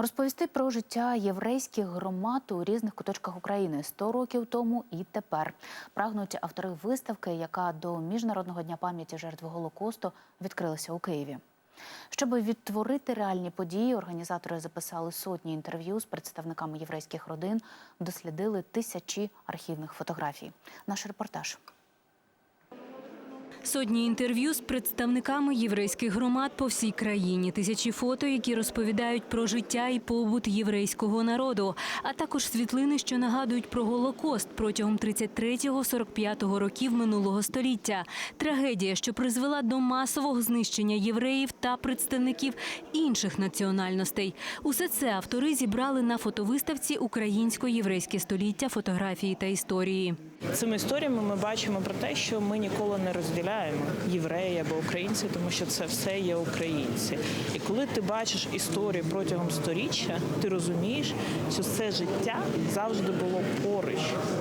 Розповісти про життя єврейських громад у різних куточках України 100 років тому і тепер прагнуть автори виставки, яка до міжнародного дня пам'яті жертв голокосту відкрилася у Києві. Щоб відтворити реальні події, організатори записали сотні інтерв'ю з представниками єврейських родин, дослідили тисячі архівних фотографій. Наш репортаж. Сотні інтерв'ю з представниками єврейських громад по всій країні, тисячі фото, які розповідають про життя і побут єврейського народу, а також світлини, що нагадують про Голокост протягом 33-45 років минулого століття. Трагедія, що призвела до масового знищення євреїв та представників інших національностей. Усе це автори зібрали на фотовиставці Українсько-єврейське століття фотографії та історії. Цими історіями ми бачимо про те, що ми ніколи не розділяємо євреї або українці, тому що це все є українці. І коли ти бачиш історію протягом сторіччя, ти розумієш, що це життя завжди було поруч,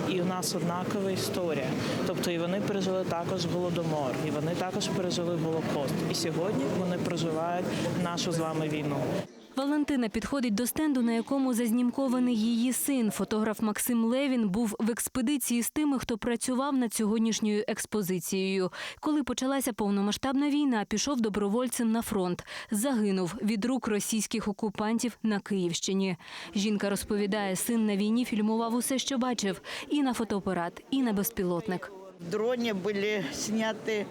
і у нас однакова історія. Тобто і вони пережили також голодомор, і вони також пережили голокост. І сьогодні вони проживають нашу з вами війну. Валентина підходить до стенду, на якому зазнімкований її син. Фотограф Максим Левін був в експедиції з тими, хто працював над сьогоднішньою експозицією. Коли почалася повномасштабна війна, пішов добровольцем на фронт. Загинув від рук російських окупантів на Київщині. Жінка розповідає, син на війні фільмував усе, що бачив, і на фотоапарат, і на безпілотник. В дроне были сняты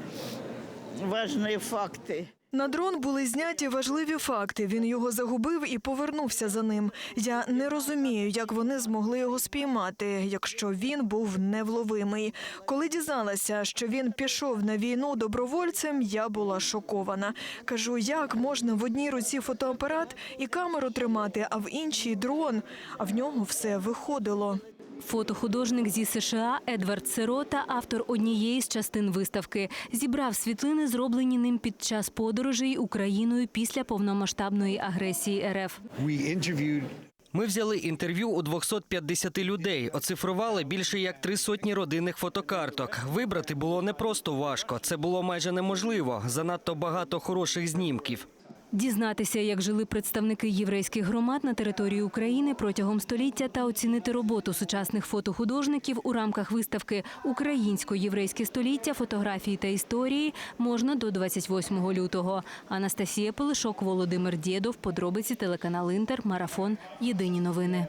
важные факты. На дрон були зняті важливі факти. Він його загубив і повернувся за ним. Я не розумію, як вони змогли його спіймати, якщо він був невловимий. Коли дізналася, що він пішов на війну добровольцем, я була шокована. Кажу, як можна в одній руці фотоапарат і камеру тримати, а в іншій дрон. А в нього все виходило. Фотохудожник зі США Едвард Сирота, автор однієї з частин виставки, зібрав світлини, зроблені ним під час подорожей Україною після повномасштабної агресії РФ. Ми взяли інтерв'ю у 250 людей, оцифрували більше як три сотні родинних фотокарток. Вибрати було не просто важко, це було майже неможливо. Занадто багато хороших знімків. Дізнатися, як жили представники єврейських громад на території України протягом століття та оцінити роботу сучасних фотохудожників у рамках виставки Українсько-єврейське століття фотографії та історії можна до 28 лютого. Анастасія Пилишок, Володимир Дєдов, подробиці телеканал Інтер, марафон. Єдині новини.